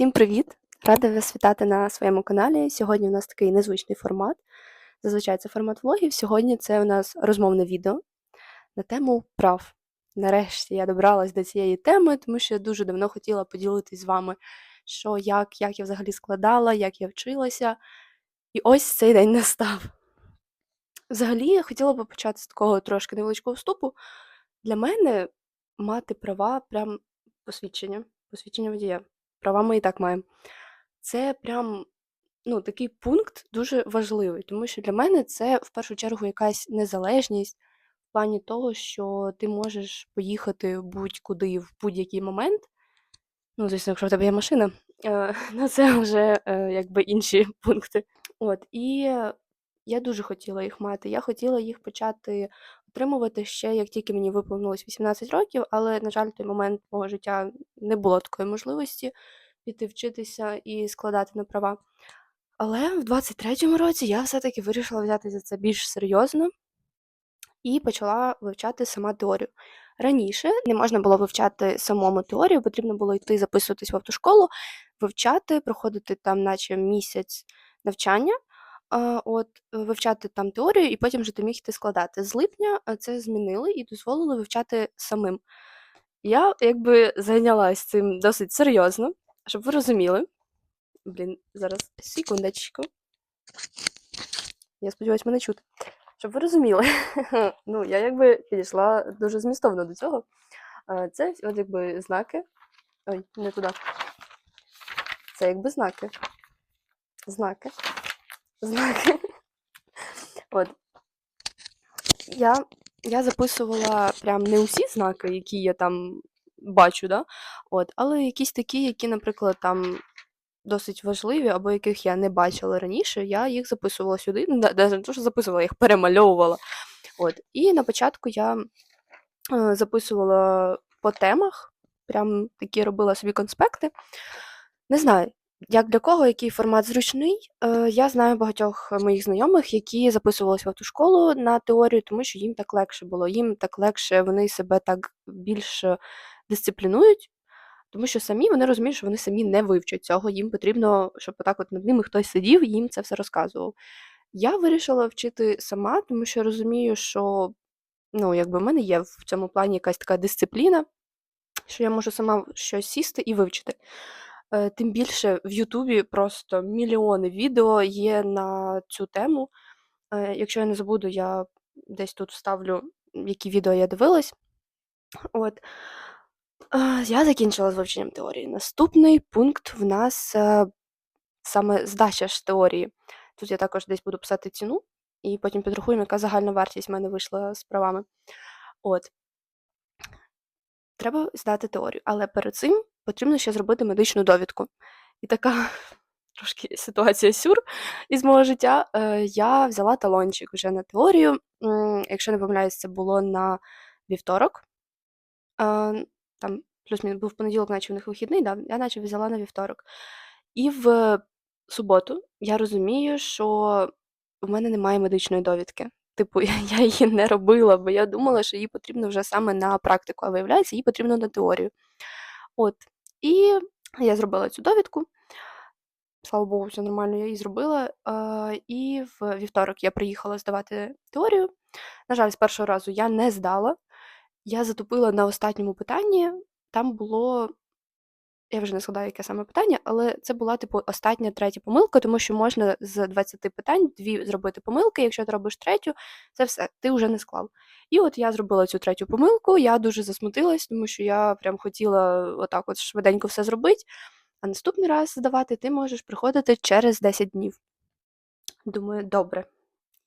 Всім привіт! Рада вас вітати на своєму каналі. Сьогодні у нас такий незвичний формат. Зазвичай це формат влогів. Сьогодні це у нас розмовне відео на тему прав. Нарешті я добралась до цієї теми, тому що я дуже давно хотіла поділитись з вами, що як, як я взагалі складала, як я вчилася. І ось цей день настав. Взагалі, я хотіла би почати з такого трошки невеличкого вступу. Для мене мати права прям посвідчення, посвідчення водія. Права ми і так маємо. Це прям ну, такий пункт дуже важливий, тому що для мене це в першу чергу якась незалежність в плані того, що ти можеш поїхати будь-куди в будь-який момент. Ну, звісно, якщо в тебе є машина, е, ну це вже е, якби інші пункти. От, і я дуже хотіла їх мати. Я хотіла їх почати отримувати ще, як тільки мені виповнилось 18 років, але, на жаль, в той момент мого життя не було такої можливості піти вчитися і складати на права. Але в 23-му році я все-таки вирішила взяти за це більш серйозно і почала вивчати сама теорію. Раніше не можна було вивчати самому теорію, потрібно було йти записуватись в автошколу, вивчати, проходити там, наче місяць навчання, от, е, вивчати там теорію, і потім вже ти міг йти складати. З липня е, це змінили і дозволили вивчати самим. Я якби зайнялась цим досить серйозно, щоб ви розуміли. Блін, зараз секундочку. Я сподіваюся, мене чути. Щоб ви розуміли, ну, я якби підійшла дуже змістовно до цього. Е, Це от якби знаки. Ой, не туди. Це якби знаки. Знаки. Знаки. От. Я, я записувала прям не усі знаки, які я там бачу, да? От, але якісь такі, які, наприклад, там досить важливі, або яких я не бачила раніше, я їх записувала сюди. Ну, навіть не то, що записувала, я їх перемальовувала. От. І на початку я е, записувала по темах, прям такі робила собі конспекти. Не знаю, як для кого, який формат зручний. Е, Я знаю багатьох моїх знайомих, які записувалися в автошколу на теорію, тому що їм так легше було. Їм так легше, вони себе так більш дисциплінують, тому що самі вони розуміють, що вони самі не вивчать цього. Їм потрібно, щоб отак от над ними хтось сидів і їм це все розказував. Я вирішила вчити сама, тому що розумію, що ну, якби в мене є в цьому плані якась така дисципліна, що я можу сама щось сісти і вивчити. Е, Тим більше в Ютубі просто мільйони відео є на цю тему. Е, Якщо я не забуду, я десь тут вставлю, які відео я дивилась. От. Е, Я закінчила з вивченням теорії. Наступний пункт в нас саме здача ж теорії. Тут я також десь буду писати ціну, і потім підрахуємо, яка загальна вартість в мене вийшла з правами. От. Треба здати теорію, але перед цим потрібно ще зробити медичну довідку. І така трошки ситуація сюр із мого життя. Е, Я взяла талончик вже на теорію. Якщо не помиляюсь, це було на вівторок. Е, Там плюс-мінус був понеділок, наче у них вихідний, да? я наче взяла на вівторок. І в суботу я розумію, що в мене немає медичної довідки. Типу, я її не робила, бо я думала, що її потрібно вже саме на практику, а виявляється, її потрібно на теорію. От. І я зробила цю довідку. Слава Богу, все нормально, я її зробила. І в вівторок я приїхала здавати теорію. На жаль, з першого разу я не здала. Я затупила на останньому питанні. Там було, я вже не згадаю, яке саме питання, але це була, типу, остання третя помилка, тому що можна з 20 питань дві зробити помилки. Якщо ти робиш третю, це все, ти вже не склав. І от я зробила цю третю помилку, я дуже засмутилась, тому що я прям хотіла отак от швиденько все зробити. А наступний раз здавати ти можеш приходити через 10 днів. Думаю, добре.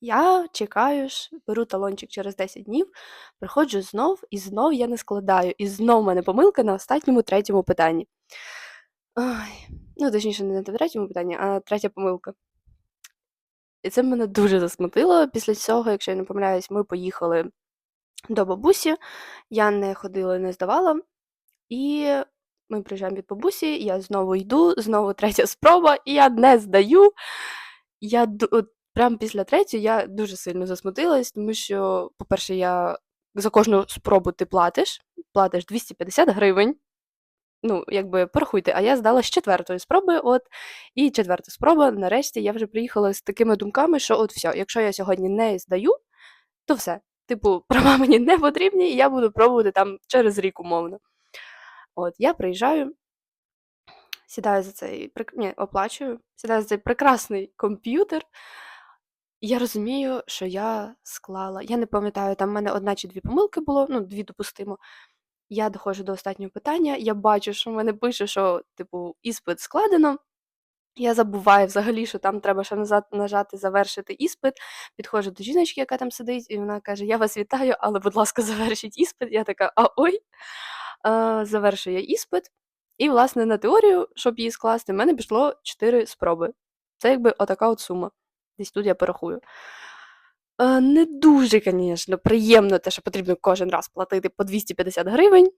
Я чекаю беру талончик через 10 днів, приходжу знов, і знов я не складаю. І знов в мене помилка на останньому третьому питанні. Ой, ну, точніше, не на третьому питанні, а третя помилка. І це мене дуже засмутило. Після цього, якщо я не помиляюсь, ми поїхали до бабусі. Я не ходила, не здавала. І ми приїжджаємо від бабусі, я знову йду, знову третя спроба, і я не здаю. Я прямо після третьої я дуже сильно засмутилась, тому що, по-перше, я за кожну спробу ти платиш, платиш 250 гривень. Ну, якби порахуйте, а я здала з четвертої спроби, от, і четверта спроба, нарешті я вже приїхала з такими думками, що от все, якщо я сьогодні не здаю, то все. Типу, права мені не потрібні, і я буду пробувати там через рік умовно. От, я приїжджаю, сідаю за цей ні, оплачую, сідаю за цей прекрасний комп'ютер. Я розумію, що я склала. Я не пам'ятаю, там в мене одна чи дві помилки було, ну, дві допустимо. Я доходжу до останнього питання, я бачу, що в мене пише, що, типу, іспит складено. Я забуваю взагалі, що там треба ще назад нажати завершити іспит. Підходжу до жіночки, яка там сидить, і вона каже: Я вас вітаю, але, будь ласка, завершіть іспит. Я така, а ой, а, завершую я іспит. І, власне, на теорію, щоб її скласти, в мене пішло 4 спроби. Це якби отака от сума. Десь тут я порахую. Е, Не дуже, звісно, приємно те, що потрібно кожен раз платити по 250 гривень.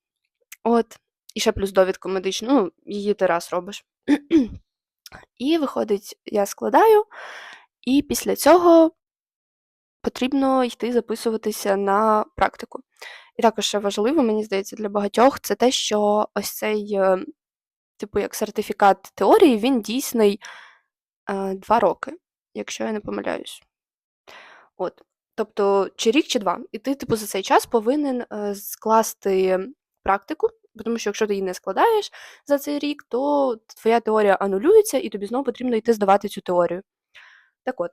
От. І ще плюс довідку медичну, ну, її ти раз робиш. І виходить, я складаю, і після цього потрібно йти записуватися на практику. І також ще важливо, мені здається, для багатьох це те, що ось цей, е, типу, як сертифікат теорії, він дійсний е, два роки, якщо я не помиляюсь. От. Тобто, чи рік, чи два. І ти, типу, за цей час повинен е, скласти практику, тому що якщо ти її не складаєш за цей рік, то твоя теорія анулюється, і тобі знову потрібно йти здавати цю теорію. Так от,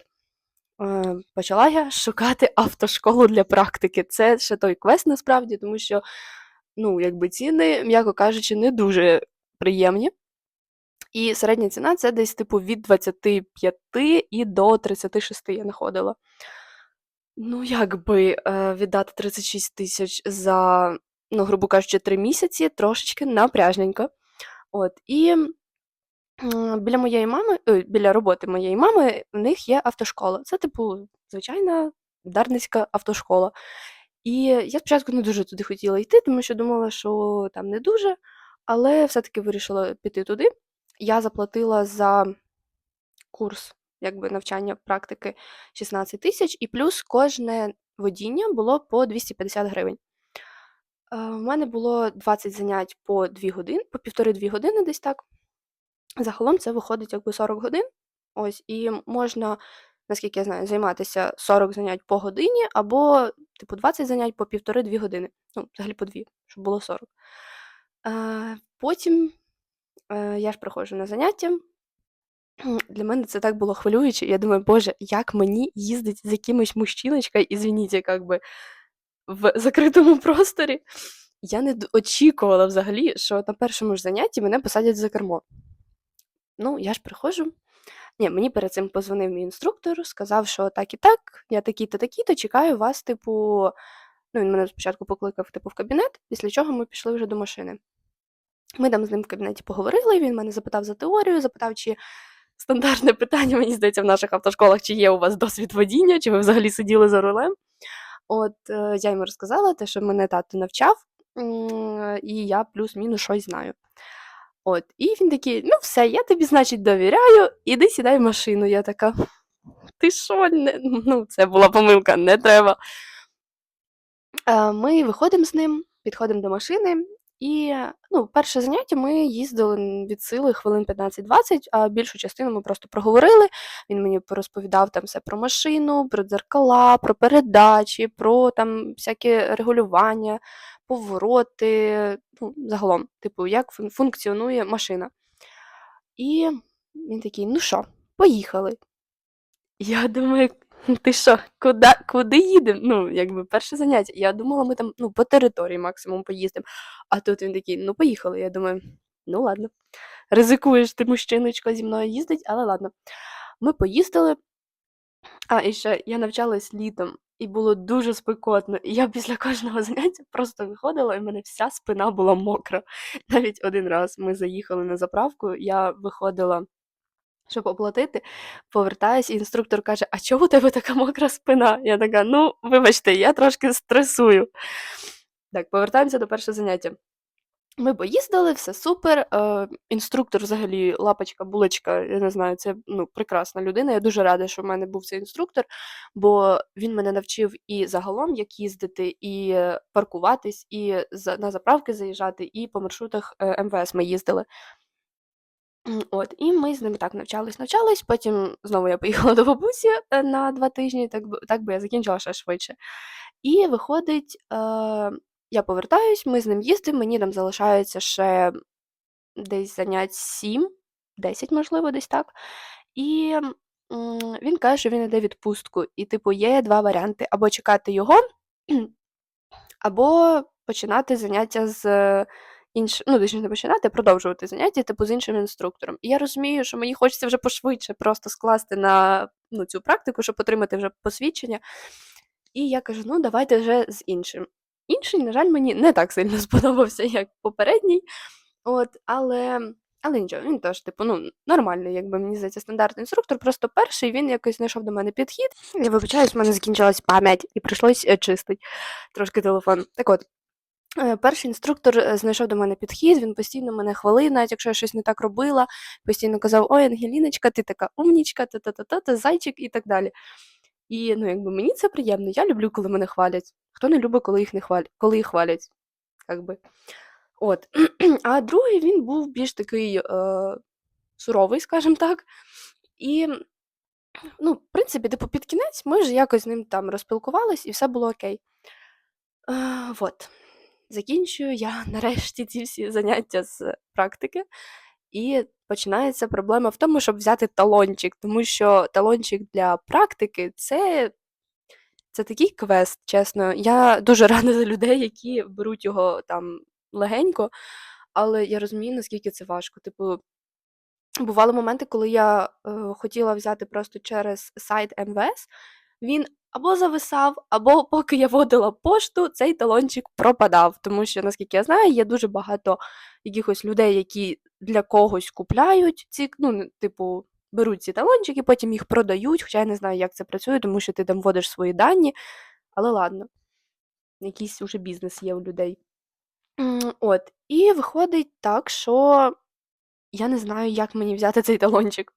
е, почала я шукати автошколу для практики. Це ще той квест насправді, тому що, ну, якби ціни, м'яко кажучи, не дуже приємні. І середня ціна це десь, типу, від 25 і до 36 я знаходила. Ну, якби е, віддати 36 тисяч за, ну, грубо кажучи, 3 місяці трошечки напряжненько. От, і біля моєї мами, ой, біля роботи моєї мами, в них є автошкола. Це, типу, звичайна дарницька автошкола. І я спочатку не дуже туди хотіла йти, тому що думала, що там не дуже, але все-таки вирішила піти туди. Я заплатила за курс якби навчання практики 16 тисяч, і плюс кожне водіння було по 250 гривень. Е, У мене було 20 занять по 2 години, по півтори-дві години десь так. Загалом це виходить якби 40 годин. Ось, і можна, наскільки я знаю, займатися 40 занять по годині, або, типу, 20 занять по півтори-дві години. Ну, взагалі по дві, щоб було 40. Е, Потім е, я ж приходжу на заняття. Для мене це так було хвилююче. Я думаю, боже, як мені їздить з якимось мужчиночкою, извините, как би, в закритому просторі. Я не очікувала взагалі, що на першому ж занятті мене посадять за кермо. Ну, я ж приходжу. Ні, мені перед цим позвонив мій інструктор, сказав, що так і так, я такий-то, такий-то, чекаю вас, типу. Ну, він мене спочатку покликав, типу, в кабінет, після чого ми пішли вже до машини. Ми там з ним в кабінеті поговорили, він мене запитав за теорію, запитав, чи стандартне питання, мені здається, в наших автошколах, чи є у вас досвід водіння, чи ви взагалі сиділи за рулем. От е, я йому розказала те, що мене тато навчав, і я плюс-мінус щось знаю. От, і він такий: ну все, я тобі, значить, довіряю, іди сідай в машину. Я така. Ти що? Не... Ну, це була помилка, не треба. Е, Ми виходимо з ним, підходимо до машини, і ну, перше заняття ми їздили від сили хвилин 15-20, а більшу частину ми просто проговорили. Він мені порозповідав там все про машину, про дзеркала, про передачі, про там всяке регулювання, повороти, ну, загалом, типу, як функціонує машина. І він такий: ну що, поїхали. Я думаю, ти що, куди, куди їдемо? Ну, якби перше заняття. Я думала, ми там ну, по території максимум поїздимо. А тут він такий, ну, поїхали. Я думаю, ну ладно. Ризикуєш ти мужчиночка зі мною їздить, але ладно. Ми поїздили. А, і ще я навчалась літом, і було дуже спекотно. І я після кожного заняття просто виходила, і в мене вся спина була мокра. Навіть один раз ми заїхали на заправку, я виходила щоб оплатити, повертаюсь, і інструктор каже: А чого у тебе така мокра спина? Я така, ну, вибачте, я трошки стресую. Так, повертаємося до першого заняття. Ми поїздили, все супер. Е, інструктор взагалі лапочка, булочка, я не знаю, це ну, прекрасна людина. Я дуже рада, що в мене був цей інструктор, бо він мене навчив і загалом, як їздити, і паркуватись, і на заправки заїжджати, і по маршрутах е, МВС ми їздили. От, і ми з ними так навчались, навчались. Потім знову я поїхала до бабусі е, на два тижні, так би, так би я закінчила ще швидше. І виходить, е, я повертаюсь, ми з ним їздимо, мені там залишається ще десь занять 7, 10, можливо, десь так. І він каже, що він іде в відпустку. І, типу, є два варіанти: або чекати його, або починати заняття з іншим, ну, точніше, не починати, а продовжувати заняття, типу, з іншим інструктором. І я розумію, що мені хочеться вже пошвидше просто скласти на ну, цю практику, щоб отримати вже посвідчення. І я кажу: ну, давайте вже з іншим. Інший, на жаль, мені не так сильно сподобався, як попередній. От, але. Але нічого, він теж, типу, ну, нормальний, якби мені здається, стандартний інструктор. Просто перший він якось знайшов до мене підхід. Я вибачаюсь, в мене закінчилась пам'ять і прийшлось е, чистити трошки телефон. Так от, перший інструктор е, знайшов до мене підхід, він постійно мене хвалив, навіть якщо я щось не так робила, постійно казав: Ой, Ангеліночка, ти така умнічка, та-та-та-та, ти зайчик і так далі. І ну, якби мені це приємно. Я люблю, коли мене хвалять. Хто не любить, коли їх не хвалять, коли їх хвалять. Якби. От. А другий він був більш такий е, суровий, скажімо так. І, ну, в принципі, типу, під кінець ми ж якось з ним там розпілкувались, і все було окей. Е, от. Закінчую я нарешті ці всі заняття з практики. І починається проблема в тому, щоб взяти талончик, тому що талончик для практики це це такий квест, чесно. Я дуже рада за людей, які беруть його там легенько, але я розумію, наскільки це важко. Типу, бували моменти, коли я е, хотіла взяти просто через сайт МВС, він або зависав, або поки я водила пошту, цей талончик пропадав. Тому що, наскільки я знаю, є дуже багато якихось людей, які для когось купляють ці, ну, типу, беруть ці талончики, потім їх продають. Хоча я не знаю, як це працює, тому що ти там вводиш свої дані. Але ладно, якийсь уже бізнес є у людей. От, і виходить так, що я не знаю, як мені взяти цей талончик.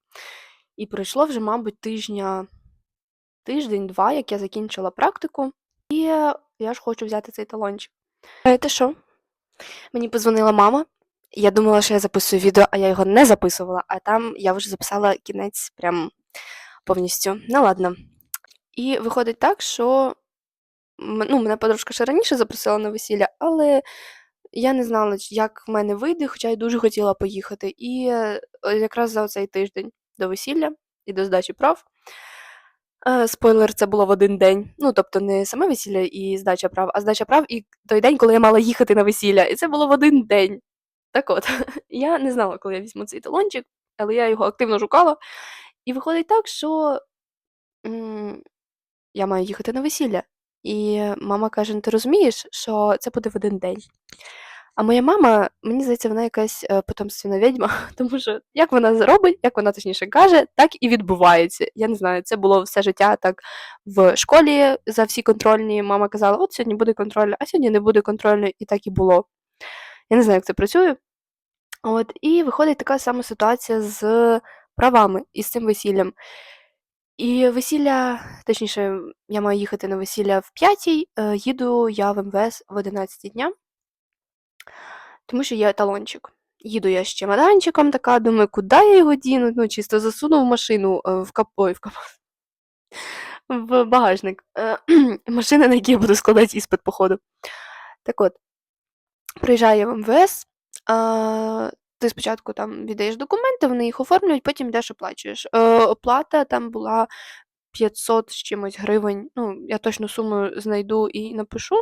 І пройшло вже, мабуть, тижня, тиждень-два, як я закінчила практику, і я ж хочу взяти цей талончик. Знаєте що? Мені позвонила мама. Я думала, що я записую відео, а я його не записувала, а там я вже записала кінець прям повністю. Ну ладно. І виходить так, що ну, мене подружка ще раніше запросила на весілля, але я не знала, як в мене вийде, хоча й дуже хотіла поїхати. І е, якраз за цей тиждень до весілля і до здачі прав. Е, Спойлер, це було в один день. Ну, тобто, не саме весілля і здача прав, а здача прав і той день, коли я мала їхати на весілля. І це було в один день. Так от, я не знала, коли я візьму цей талончик, але я його активно шукала. І виходить так, що м, я маю їхати на весілля. І мама каже: «Ну, ти розумієш, що це буде в один день. А моя мама, мені здається, вона якась е, потомственна відьма, тому що як вона зробить, як вона точніше каже, так і відбувається. Я не знаю, це було все життя так в школі за всі контрольні. Мама казала, от сьогодні буде контрольна, а сьогодні не буде контрольної, і так і було. Я не знаю, як це працює. От, і виходить така сама ситуація з правами і з цим весіллям. І весілля, точніше, я маю їхати на весілля в п'ятій, е, їду я в МВС в 11 дня, тому що є талончик. Їду я з чемоданчиком, така, думаю, куди я його діну? Ну, чисто засуну в машину, е, в кап... В кап... в багажник. Е, Машина, на якій я буду складати іспит, походу. Так от, приїжджаю я в МВС, а, ти спочатку там віддаєш документи, вони їх оформлюють, потім йдеш оплачуєш. Е, оплата там була 500 з чимось гривень. Ну, я точно суму знайду і напишу.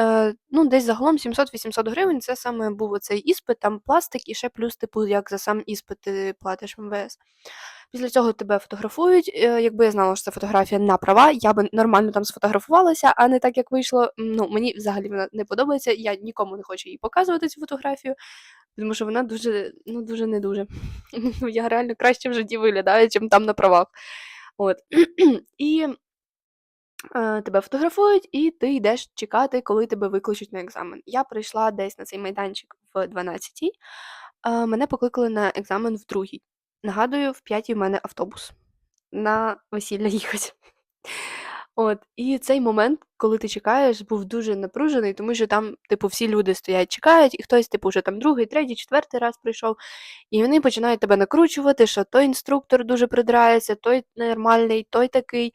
Е, ну, десь загалом 700-800 гривень. Це саме був оцей іспит, там пластик, і ще плюс, типу, як за сам іспит ти платиш МВС. Після цього тебе фотографують. Е, Якби я знала, що це фотографія на права, я би нормально там сфотографувалася, а не так, як вийшло. Ну, мені взагалі вона не подобається. Я нікому не хочу їй показувати цю фотографію, тому що вона дуже, ну, дуже не дуже. Я реально краще в житті виглядаю, чим там на правах. От. І е, тебе фотографують, і ти йдеш чекати, коли тебе викличуть на екзамен. Я прийшла десь на цей майданчик в 12-й, мене покликали на екзамен в 2. Нагадую, в 5 в мене автобус на весілля їхати. От, і цей момент, коли ти чекаєш, був дуже напружений, тому що там, типу, всі люди стоять, чекають, і хтось, типу, вже там другий, третій, четвертий раз прийшов, і вони починають тебе накручувати, що той інструктор дуже придирається, той нормальний, той такий.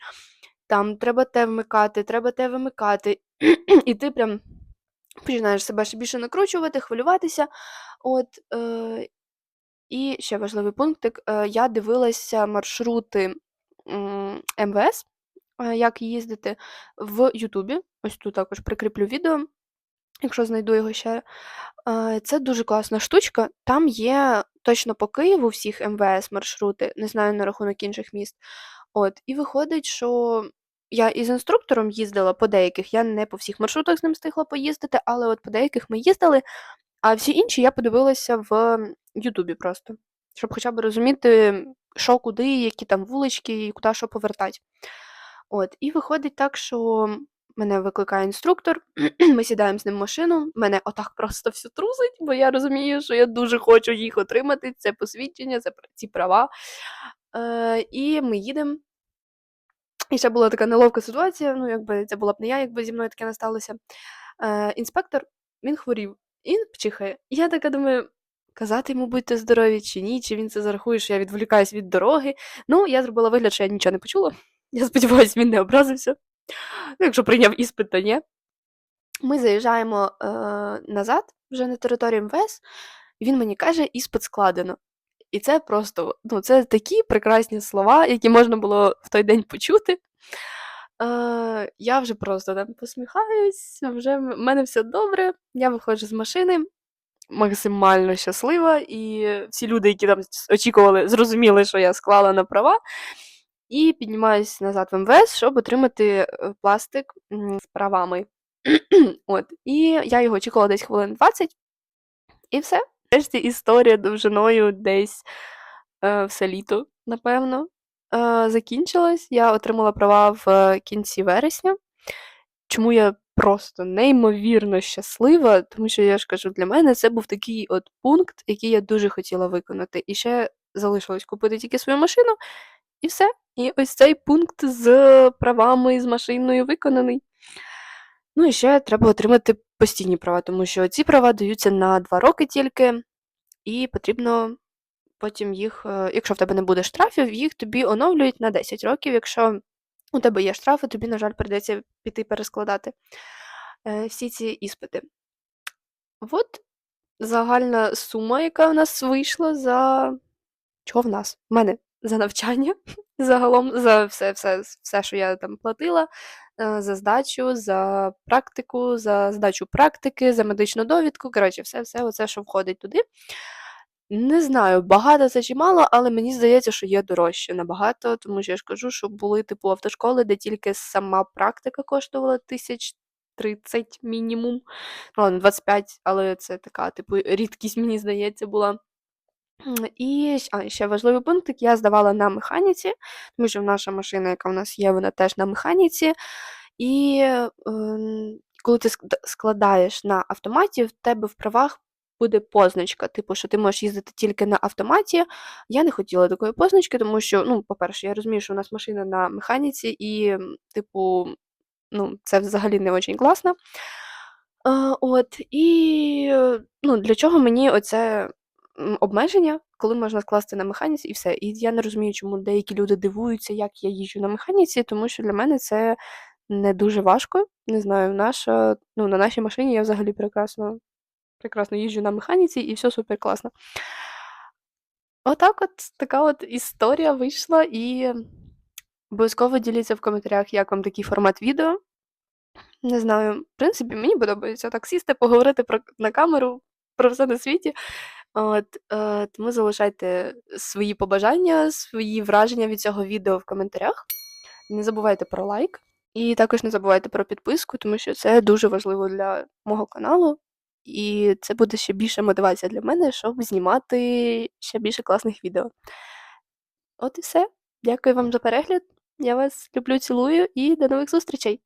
Там треба те вмикати, треба те вимикати. І ти прям починаєш себе ще більше накручувати, хвилюватися. От, е, і ще важливий пунктик. Е, я дивилася маршрути м, МВС, е, як їздити в Ютубі. Ось тут також прикріплю відео, якщо знайду його ще. Це дуже класна штучка. Там є точно по Києву всіх МВС маршрути, не знаю на рахунок інших міст. От, і виходить, що я із інструктором їздила по деяких, я не по всіх маршрутах з ним встигла поїздити, але от по деяких ми їздили, а всі інші я подивилася в Ютубі просто, щоб хоча б розуміти, що куди, які там вулички і куди що повертати. От, і виходить так, що мене викликає інструктор, ми сідаємо з ним в машину, мене отак просто все трусить, бо я розумію, що я дуже хочу їх отримати, це посвідчення, це ці права. Е, і ми їдемо. І ще була така неловка ситуація, ну, якби це була б не я, якби зі мною таке не сталося. Е, інспектор, він хворів, він чихає. І я така думаю, казати йому будьте здорові чи ні, чи він це зарахує, що я відволікаюсь від дороги. Ну, я зробила вигляд, що я нічого не почула. Я сподіваюся, він не образився. Ну, якщо прийняв іспит, то ні. Ми заїжджаємо е, назад, вже на територію МВС, і він мені каже, іспит складено. І це просто, ну, це такі прекрасні слова, які можна було в той день почути. Е, я вже просто там посміхаюсь, вже в мене все добре. Я виходжу з машини, максимально щаслива, і всі люди, які там очікували, зрозуміли, що я склала на права. І піднімаюсь назад в МВС, щоб отримати е, пластик з правами. От. І я його очікувала десь хвилин 20, і все. Нарешті історія довжиною десь е, все літо, напевно, е, закінчилась. Я отримала права в е, кінці вересня. Чому я просто неймовірно щаслива, тому що я ж кажу, для мене це був такий от пункт, який я дуже хотіла виконати. І ще залишилось купити тільки свою машину, і все. І ось цей пункт з правами, з машиною виконаний. Ну і ще треба отримати постійні права, тому що ці права даються на 2 роки тільки, і потрібно потім їх, е, якщо в тебе не буде штрафів, їх тобі оновлюють на 10 років. Якщо у тебе є штрафи, тобі, на жаль, прийдеться піти перескладати е, всі ці іспити. От загальна сума, яка в нас вийшла за. Чого в нас? В мене за навчання загалом, за все, все, все, що я там платила, е, за здачу, за практику, за здачу практики, за медичну довідку. Коротше, все, все оце, що входить туди. Не знаю, багато це чи мало, але мені здається, що є дорожче набагато, тому що я ж кажу, що були типу автошколи, де тільки сама практика коштувала тисяч 30 мінімум. Ну, ладно, 25, але це така, типу, рідкість, мені здається, була. І а, ще важливий пункт, я здавала на механіці, тому що наша машина, яка в нас є, вона теж на механіці. І ем, коли ти складаєш на автоматі, в тебе в правах буде позначка, типу, що ти можеш їздити тільки на автоматі. Я не хотіла такої позначки, тому що, ну, по-перше, я розумію, що у нас машина на механіці, і, типу, ну, це взагалі не дуже класно. Е, От, і е, ну, для чого мені оце обмеження, коли можна скласти на механіці і все. І я не розумію, чому деякі люди дивуються, як я їжджу на механіці, тому що для мене це не дуже важко. Не знаю, наша, ну, на нашій машині я взагалі прекрасно, прекрасно їжджу на механіці і все супер класно. Отак от така от історія вийшла, і обов'язково діліться в коментарях, як вам такий формат відео. Не знаю, в принципі, мені подобається так сісти, поговорити про, на камеру про все на світі. От, е, тому залишайте свої побажання, свої враження від цього відео в коментарях. Не забувайте про лайк. І також не забувайте про підписку, тому що це дуже важливо для мого каналу. І це буде ще більша мотивація для мене, щоб знімати ще більше класних відео. От і все. Дякую вам за перегляд. Я вас люблю, цілую і до нових зустрічей!